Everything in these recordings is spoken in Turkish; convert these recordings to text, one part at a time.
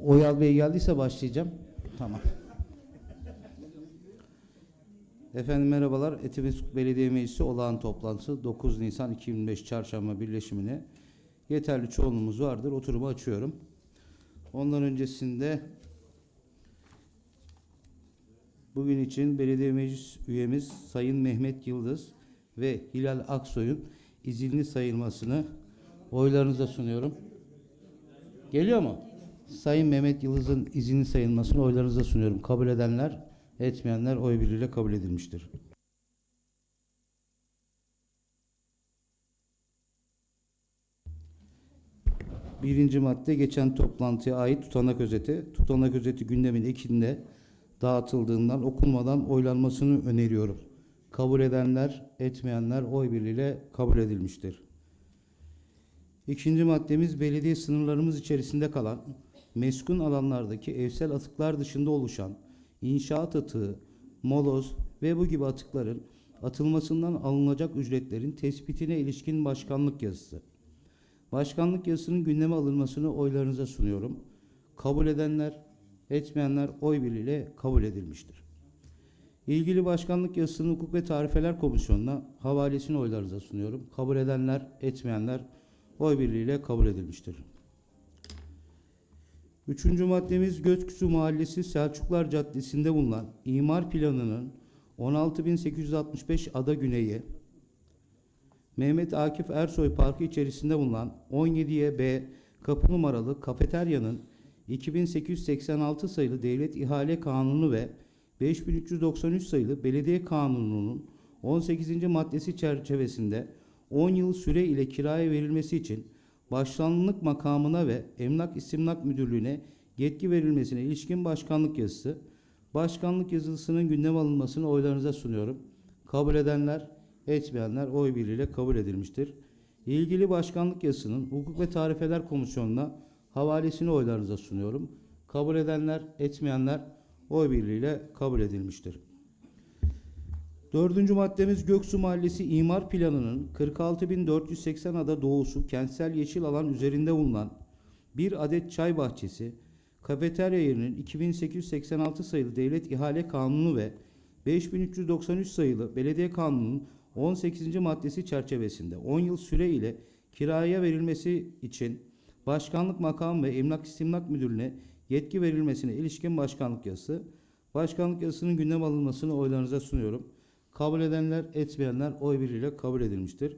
Oyal Bey geldiyse başlayacağım. Tamam. Efendim merhabalar. Etimesgut Belediye Meclisi olağan toplantısı 9 Nisan 2025 Çarşamba birleşimine yeterli çoğunluğumuz vardır. Oturumu açıyorum. Ondan öncesinde bugün için belediye meclis üyemiz Sayın Mehmet Yıldız ve Hilal Aksoy'un izinli sayılmasını oylarınıza sunuyorum. Geliyor mu? Sayın Mehmet Yıldız'ın izinli sayılmasını oylarınıza sunuyorum. Kabul edenler, etmeyenler oy birliğiyle kabul edilmiştir. Birinci madde geçen toplantıya ait tutanak özeti. Tutanak özeti gündemin ekinde dağıtıldığından okunmadan oylanmasını öneriyorum. Kabul edenler, etmeyenler oy birliğiyle kabul edilmiştir. İkinci maddemiz belediye sınırlarımız içerisinde kalan meskun alanlardaki evsel atıklar dışında oluşan inşaat atığı, moloz ve bu gibi atıkların atılmasından alınacak ücretlerin tespitine ilişkin başkanlık yazısı. Başkanlık yazısının gündeme alınmasını oylarınıza sunuyorum. Kabul edenler, etmeyenler oy birliğiyle kabul edilmiştir. İlgili başkanlık yazısının hukuk ve tarifeler komisyonuna havalesini oylarınıza sunuyorum. Kabul edenler, etmeyenler oy birliğiyle kabul edilmiştir. Üçüncü maddemiz Göksu Mahallesi Selçuklar Caddesi'nde bulunan imar planının 16.865 ada güneyi Mehmet Akif Ersoy Parkı içerisinde bulunan 17'ye B kapı numaralı kafeteryanın 2886 sayılı Devlet İhale Kanunu ve 5393 sayılı Belediye Kanunu'nun 18. maddesi çerçevesinde 10 yıl süre ile kiraya verilmesi için başkanlık makamına ve Emlak İstimlak Müdürlüğü'ne yetki verilmesine ilişkin başkanlık yazısı, başkanlık yazısının gündeme alınmasını oylarınıza sunuyorum. Kabul edenler, etmeyenler oy birliğiyle kabul edilmiştir. İlgili başkanlık yazısının Hukuk ve Tarifeler Komisyonu'na havalesini oylarınıza sunuyorum. Kabul edenler, etmeyenler oy birliğiyle kabul edilmiştir. Dördüncü maddemiz Göksu Mahallesi imar planının 46.480 ada doğusu kentsel yeşil alan üzerinde bulunan bir adet çay bahçesi, kafeterya yerinin 2886 sayılı Devlet İhale Kanunu ve 5393 sayılı Belediye Kanunu'nun 18. maddesi çerçevesinde 10 yıl süre ile kiraya verilmesi için Başkanlık Makamı ve Emlak İstimlak Müdürlüğü'ne yetki verilmesine ilişkin başkanlık yazısı, başkanlık yazısının gündem alınmasını oylarınıza sunuyorum. Kabul edenler, etmeyenler oy birliğiyle kabul edilmiştir.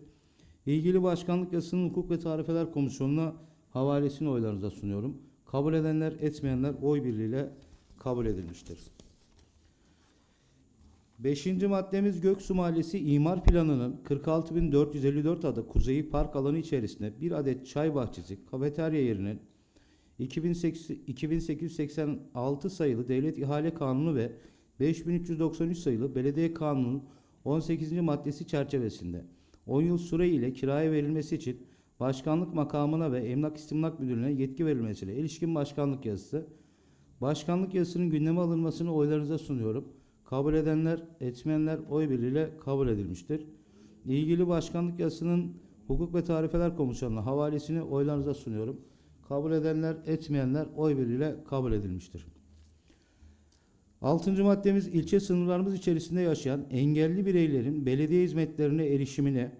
İlgili başkanlık yazısının Hukuk ve Tarifeler Komisyonu'na havalesini oylarınıza sunuyorum. Kabul edenler, etmeyenler oy birliğiyle kabul edilmiştir. Beşinci maddemiz Göksu Mahallesi imar planının 46.454 adı Kuzeyi Park alanı içerisinde bir adet çay bahçesi, kafeterya yerinin 2800 2886 sayılı Devlet İhale Kanunu ve 5393 sayılı Belediye Kanunu'nun 18. maddesi çerçevesinde 10 yıl süre ile kiraya verilmesi için başkanlık makamına ve Emlak İstimlak Müdürlüğü'ne yetki verilmesiyle ilişkin başkanlık yazısı, başkanlık yazısının gündeme alınmasını oylarınıza sunuyorum. Kabul edenler, etmeyenler oy birliğiyle kabul edilmiştir. İlgili başkanlık yazısının Hukuk ve Tarifeler Komisyonu'na havalesini oylarınıza sunuyorum. Kabul edenler, etmeyenler oy birliğiyle kabul edilmiştir. Altıncı maddemiz ilçe sınırlarımız içerisinde yaşayan engelli bireylerin belediye hizmetlerine erişimine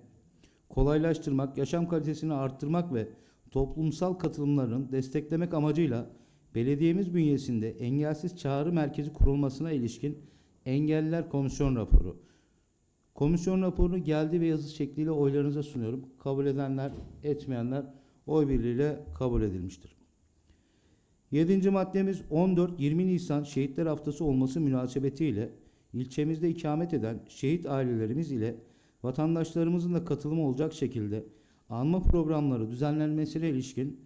kolaylaştırmak, yaşam kalitesini arttırmak ve toplumsal katılımlarını desteklemek amacıyla belediyemiz bünyesinde engelsiz çağrı merkezi kurulmasına ilişkin Engelliler Komisyon raporu. Komisyon raporunu geldi ve yazı şekliyle oylarınıza sunuyorum. Kabul edenler, etmeyenler oy birliğiyle kabul edilmiştir. Yedinci maddemiz 14-20 Nisan Şehitler Haftası olması münasebetiyle ilçemizde ikamet eden şehit ailelerimiz ile vatandaşlarımızın da katılımı olacak şekilde anma programları düzenlenmesine ilişkin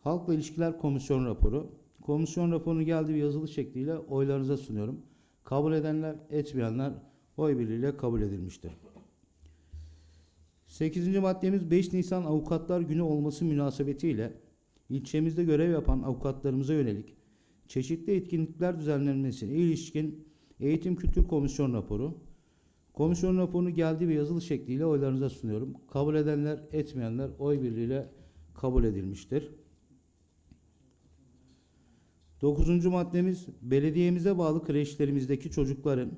Halkla İlişkiler Komisyon raporu. Komisyon raporunu geldi ve yazılı şekliyle oylarınıza sunuyorum. Kabul edenler, etmeyenler oy birliğiyle kabul edilmiştir. 8. maddemiz 5 Nisan Avukatlar Günü olması münasebetiyle ilçemizde görev yapan avukatlarımıza yönelik çeşitli etkinlikler düzenlenmesine ilişkin Eğitim Kültür Komisyon raporu. Komisyon raporunu geldi ve yazılı şekliyle oylarınıza sunuyorum. Kabul edenler, etmeyenler oy birliğiyle kabul edilmiştir. Dokuzuncu maddemiz belediyemize bağlı kreşlerimizdeki çocukların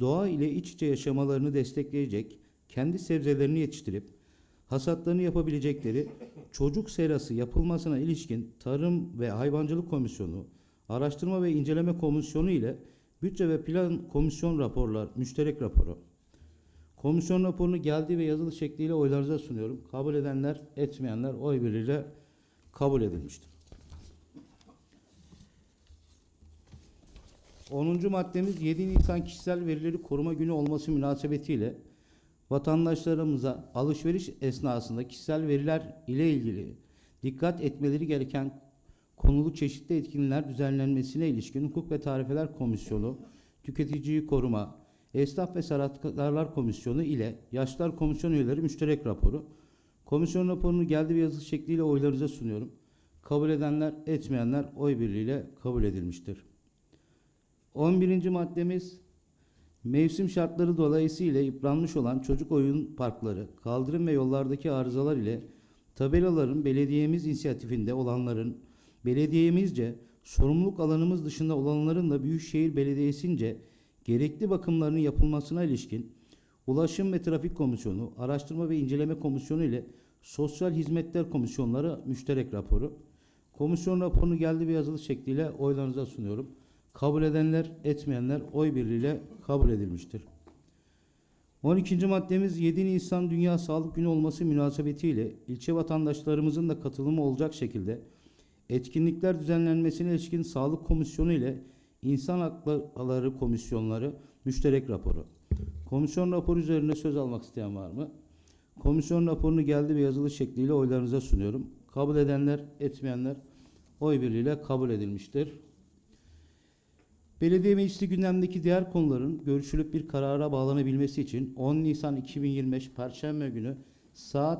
doğa ile iç içe yaşamalarını destekleyecek, kendi sebzelerini yetiştirip hasatlarını yapabilecekleri çocuk serası yapılmasına ilişkin Tarım ve Hayvancılık Komisyonu, Araştırma ve İnceleme Komisyonu ile Bütçe ve Plan Komisyon raporlar, müşterek raporu. Komisyon raporunu geldiği ve yazılı şekliyle oylarınıza sunuyorum. Kabul edenler, etmeyenler oy birliğiyle kabul edilmiştir. 10. maddemiz 7 Nisan Kişisel Verileri Koruma Günü olması münasebetiyle vatandaşlarımıza alışveriş esnasında kişisel veriler ile ilgili dikkat etmeleri gereken konulu çeşitli etkinlikler düzenlenmesine ilişkin Hukuk ve Tarifeler Komisyonu, Tüketiciyi Koruma, Esnaf ve Sanatkarlar Komisyonu ile Yaşlar Komisyon üyeleri müşterek raporu. Komisyon raporunu geldi ve yazılı şekliyle oylarınıza sunuyorum. Kabul edenler, etmeyenler oy birliğiyle kabul edilmiştir. 11. maddemiz mevsim şartları dolayısıyla yıpranmış olan çocuk oyun parkları, kaldırım ve yollardaki arızalar ile tabelaların belediyemiz inisiyatifinde olanların belediyemizce sorumluluk alanımız dışında olanların da Büyükşehir Belediyesi'nce gerekli bakımlarının yapılmasına ilişkin Ulaşım ve Trafik Komisyonu, Araştırma ve İnceleme Komisyonu ile Sosyal Hizmetler Komisyonları müşterek raporu. Komisyon raporunu geldi ve yazılı şekliyle oylarınıza sunuyorum. Kabul edenler, etmeyenler oy birliğiyle kabul edilmiştir. 12. maddemiz 7 Nisan Dünya Sağlık Günü olması münasebetiyle ilçe vatandaşlarımızın da katılımı olacak şekilde etkinlikler düzenlenmesine ilişkin Sağlık Komisyonu ile İnsan Hakları Komisyonları müşterek raporu. Komisyon raporu üzerine söz almak isteyen var mı? Komisyon raporunu geldi ve yazılı şekliyle oylarınıza sunuyorum. Kabul edenler, etmeyenler oy birliğiyle kabul edilmiştir. Belediye meclisi gündemdeki diğer konuların görüşülüp bir karara bağlanabilmesi için 10 Nisan 2025 Perşembe günü saat